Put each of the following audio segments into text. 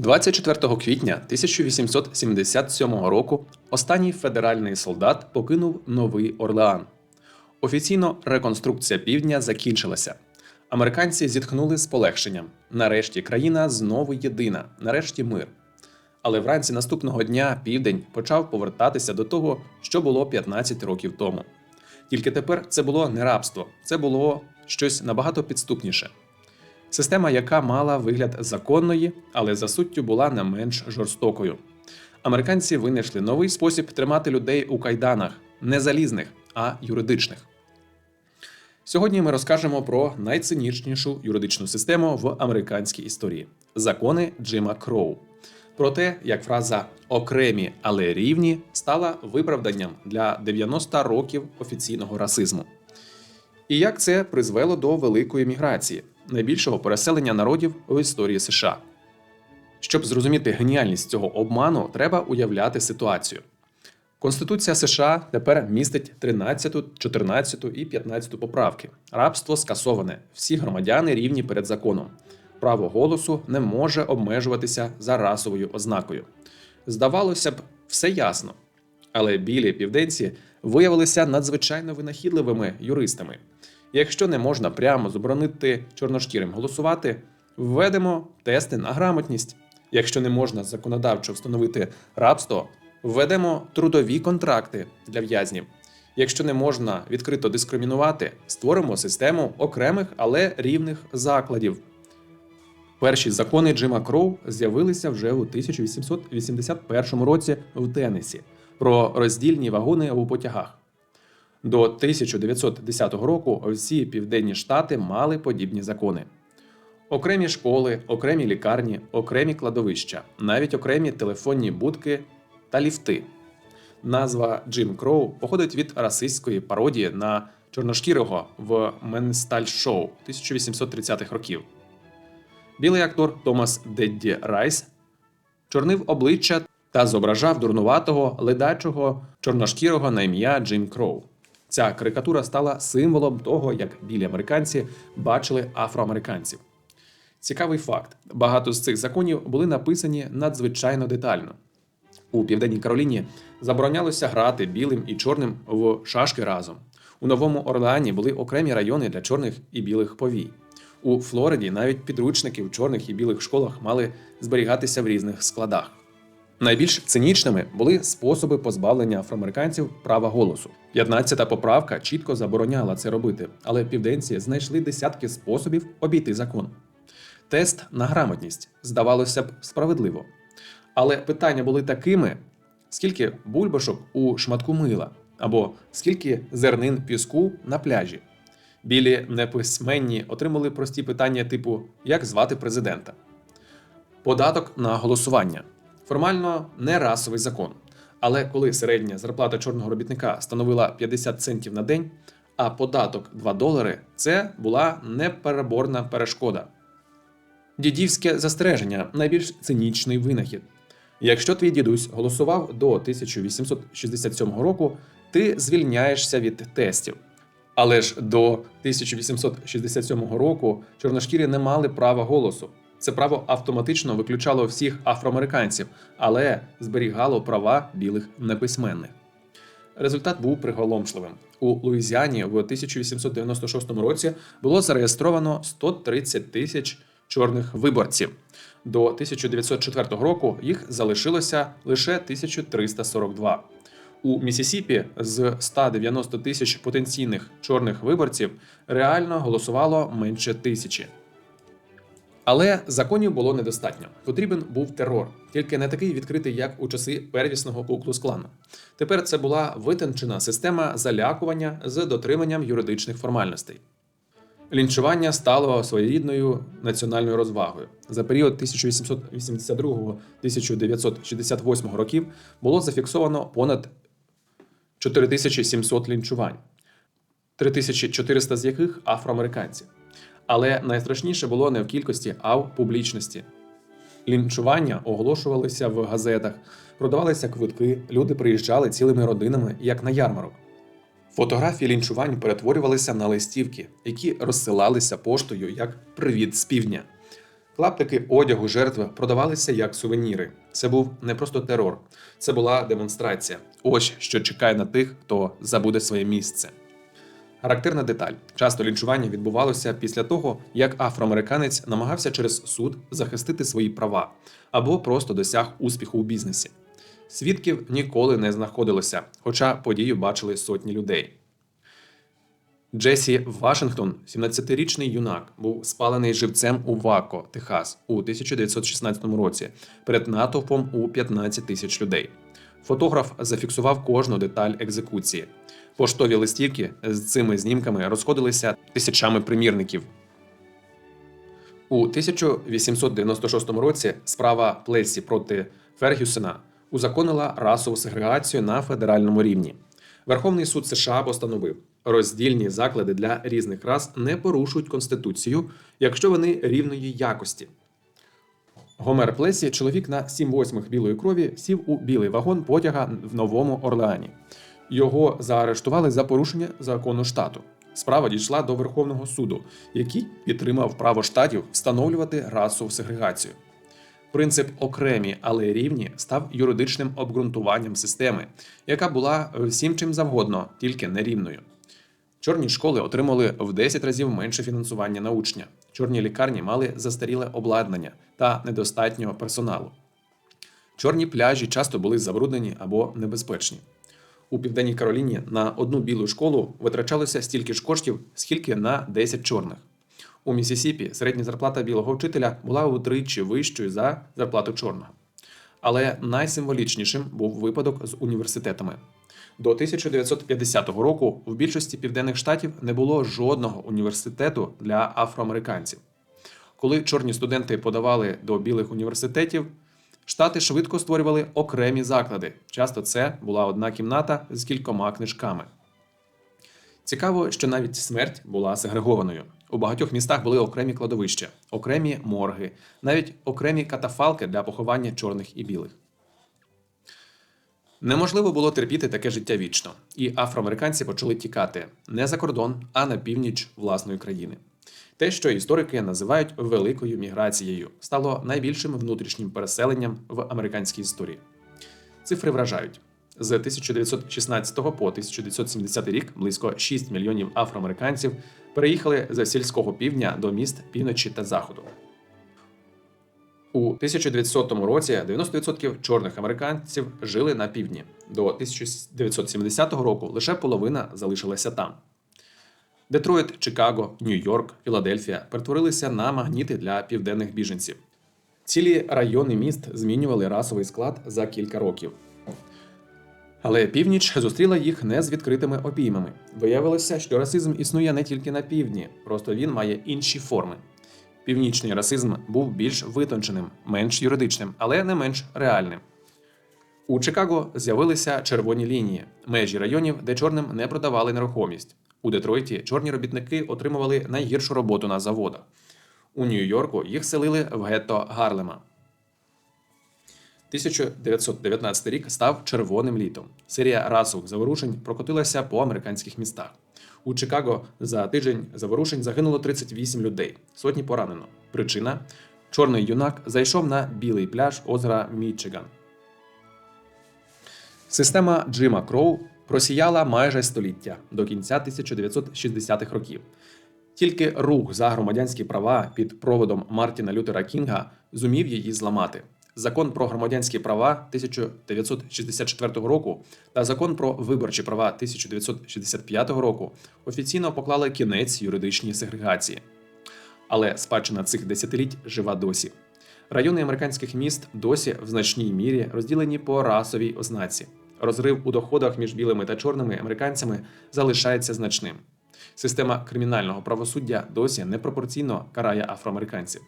24 квітня 1877 року останній федеральний солдат покинув Новий Орлеан. Офіційно реконструкція півдня закінчилася. Американці зітхнули з полегшенням. Нарешті країна знову єдина, нарешті мир. Але вранці наступного дня південь почав повертатися до того, що було 15 років тому. Тільки тепер це було не рабство, це було щось набагато підступніше. Система, яка мала вигляд законної, але за суттю була не менш жорстокою. Американці винайшли новий спосіб тримати людей у кайданах, не залізних, а юридичних. Сьогодні ми розкажемо про найцинічнішу юридичну систему в американській історії закони Джима Кроу. Про те, як фраза окремі, але рівні стала виправданням для 90 років офіційного расизму. І як це призвело до великої міграції, найбільшого переселення народів у історії США. Щоб зрозуміти геніальність цього обману, треба уявляти ситуацію. Конституція США тепер містить 13, 14 і 15 поправки. Рабство скасоване. Всі громадяни рівні перед законом. Право голосу не може обмежуватися за расовою ознакою. Здавалося б, все ясно. Але білі південці виявилися надзвичайно винахідливими юристами. Якщо не можна прямо заборонити чорношкірим голосувати, введемо тести на грамотність. Якщо не можна законодавчо встановити рабство, введемо трудові контракти для в'язнів. Якщо не можна відкрито дискримінувати, створимо систему окремих, але рівних закладів. Перші закони Джима Кроу з'явилися вже у 1881 році в Теннесі про роздільні вагони у потягах. До 1910 року всі південні штати мали подібні закони. Окремі школи, окремі лікарні, окремі кладовища, навіть окремі телефонні будки та ліфти. Назва Джим Кроу походить від расистської пародії на чорношкірого в Менсталь Шоу 1830-х років. Білий актор Томас Дедді Райс чорнив обличчя та зображав дурнуватого ледачого чорношкірого на ім'я Джим Кроу. Ця карикатура стала символом того, як білі американці бачили афроамериканців. Цікавий факт: багато з цих законів були написані надзвичайно детально. У Південній Кароліні заборонялося грати білим і чорним в шашки разом. У Новому Орлеані були окремі райони для чорних і білих повій. У Флориді навіть підручники в чорних і білих школах мали зберігатися в різних складах. Найбільш цинічними були способи позбавлення афроамериканців права голосу. 15-та поправка чітко забороняла це робити, але південці знайшли десятки способів обійти закон. Тест на грамотність здавалося б справедливо. Але питання були такими: скільки бульбашок у шматку мила, або скільки зернин піску на пляжі. Білі неписьменні отримали прості питання типу як звати президента. Податок на голосування. Формально не расовий закон. Але коли середня зарплата чорного робітника становила 50 центів на день, а податок 2 долари, це була непереборна перешкода. Дідівське застереження найбільш цинічний винахід. Якщо твій дідусь голосував до 1867 року, ти звільняєшся від тестів. Але ж до 1867 року чорношкірі не мали права голосу. Це право автоматично виключало всіх афроамериканців, але зберігало права білих неписьменних. Результат був приголомшливим. У Луїзіані в 1896 році було зареєстровано 130 тисяч чорних виборців. До 1904 року їх залишилося лише 1342. У Місісіпі з 190 тисяч потенційних чорних виборців реально голосувало менше тисячі. Але законів було недостатньо. Потрібен був терор, тільки не такий відкритий, як у часи первісного Куклус-клану. Тепер це була витончена система залякування з дотриманням юридичних формальностей. Лінчування стало своєрідною національною розвагою. За період 1882-1968 років було зафіксовано понад 4700 лінчувань, 3400 з яких афроамериканці. Але найстрашніше було не в кількості, а в публічності. Лінчування оголошувалися в газетах, продавалися квитки, люди приїжджали цілими родинами, як на ярмарок. Фотографії лінчувань перетворювалися на листівки, які розсилалися поштою як привіт з півдня. Клаптики одягу жертви продавалися як сувеніри. Це був не просто терор, це була демонстрація. Ось що чекає на тих, хто забуде своє місце. Характерна деталь: часто лінчування відбувалося після того, як афроамериканець намагався через суд захистити свої права або просто досяг успіху у бізнесі. Свідків ніколи не знаходилося, хоча подію бачили сотні людей. Джесі Вашингтон, 17-річний юнак, був спалений живцем у Вако, Техас, у 1916 році перед натовпом у 15 тисяч людей. Фотограф зафіксував кожну деталь екзекуції. Поштові листівки з цими знімками розходилися тисячами примірників. У 1896 році справа Плесі проти Фергюсена узаконила расову сегрегацію на федеральному рівні. Верховний суд США постановив, роздільні заклади для різних рас не порушують конституцію, якщо вони рівної якості. Гомер Плесі, чоловік на 7 восьмих білої крові, сів у білий вагон потяга в Новому Орлеані. Його заарештували за порушення закону штату. Справа дійшла до Верховного суду, який підтримав право штатів встановлювати расову сегрегацію. Принцип окремі, але рівні став юридичним обґрунтуванням системи, яка була всім чим завгодно, тільки не рівною. Чорні школи отримали в 10 разів менше фінансування на учня. Чорні лікарні мали застаріле обладнання та недостатньо персоналу. Чорні пляжі часто були забруднені або небезпечні. У Південній Кароліні на одну білу школу витрачалося стільки ж коштів, скільки на 10 чорних. У Місісіпі середня зарплата білого вчителя була утричі вищою за зарплату чорного. Але найсимволічнішим був випадок з університетами. До 1950 року в більшості південних штатів не було жодного університету для афроамериканців. Коли чорні студенти подавали до білих університетів, штати швидко створювали окремі заклади. Часто це була одна кімната з кількома книжками. Цікаво, що навіть смерть була сегрегованою. У багатьох містах були окремі кладовища, окремі морги, навіть окремі катафалки для поховання чорних і білих. Неможливо було терпіти таке життя вічно, і афроамериканці почали тікати не за кордон, а на північ власної країни. Те, що історики називають великою міграцією, стало найбільшим внутрішнім переселенням в американській історії. Цифри вражають. З 1916 по 1970 рік близько 6 мільйонів афроамериканців переїхали з сільського півдня до міст півночі та заходу. У 1900 році 90% чорних американців жили на півдні. До 1970 року лише половина залишилася там. Детройт, Чикаго, Нью-Йорк, Філадельфія перетворилися на магніти для південних біженців. Цілі райони міст змінювали расовий склад за кілька років. Але північ зустріла їх не з відкритими обіймами. Виявилося, що расизм існує не тільки на півдні, просто він має інші форми. Північний расизм був більш витонченим, менш юридичним, але не менш реальним. У Чикаго з'явилися червоні лінії, межі районів, де чорним не продавали нерухомість. У Детройті чорні робітники отримували найгіршу роботу на заводах. У Нью-Йорку їх селили в гетто Гарлема. 1919 рік став червоним літом. Серія расових заворушень прокотилася по американських містах. У Чикаго за тиждень заворушень загинуло 38 людей, сотні поранено. Причина чорний юнак зайшов на білий пляж озера Мічиган. Система Джима Кроу просіяла майже століття до кінця 1960-х років. Тільки рух за громадянські права під проводом Мартіна Лютера Кінга зумів її зламати. Закон про громадянські права 1964 року та закон про виборчі права 1965 року офіційно поклали кінець юридичній сегрегації. Але спадщина цих десятиліть жива досі. Райони американських міст досі в значній мірі розділені по расовій ознаці. Розрив у доходах між білими та чорними американцями залишається значним. Система кримінального правосуддя досі непропорційно карає афроамериканців.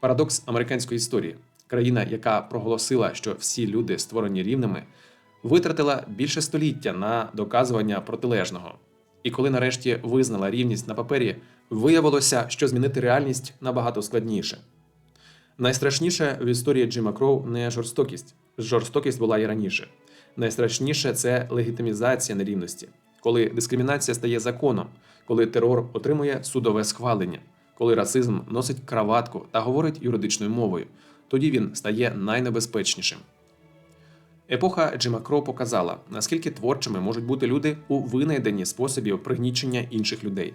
Парадокс американської історії. Країна, яка проголосила, що всі люди створені рівними, витратила більше століття на доказування протилежного. І коли нарешті визнала рівність на папері, виявилося, що змінити реальність набагато складніше. Найстрашніше в історії Джима Кроу не жорстокість. Жорстокість була і раніше. Найстрашніше це легітимізація нерівності, коли дискримінація стає законом, коли терор отримує судове схвалення, Коли расизм носить краватку та говорить юридичною мовою, тоді він стає найнебезпечнішим. Епоха Джима Кро показала, наскільки творчими можуть бути люди у винайденні способів пригнічення інших людей.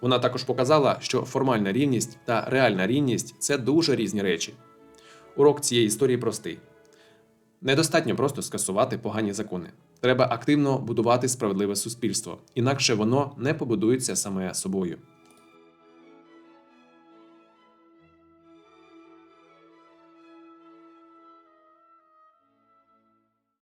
Вона також показала, що формальна рівність та реальна рівність це дуже різні речі. Урок цієї історії простий: недостатньо просто скасувати погані закони. Треба активно будувати справедливе суспільство, інакше воно не побудується саме собою.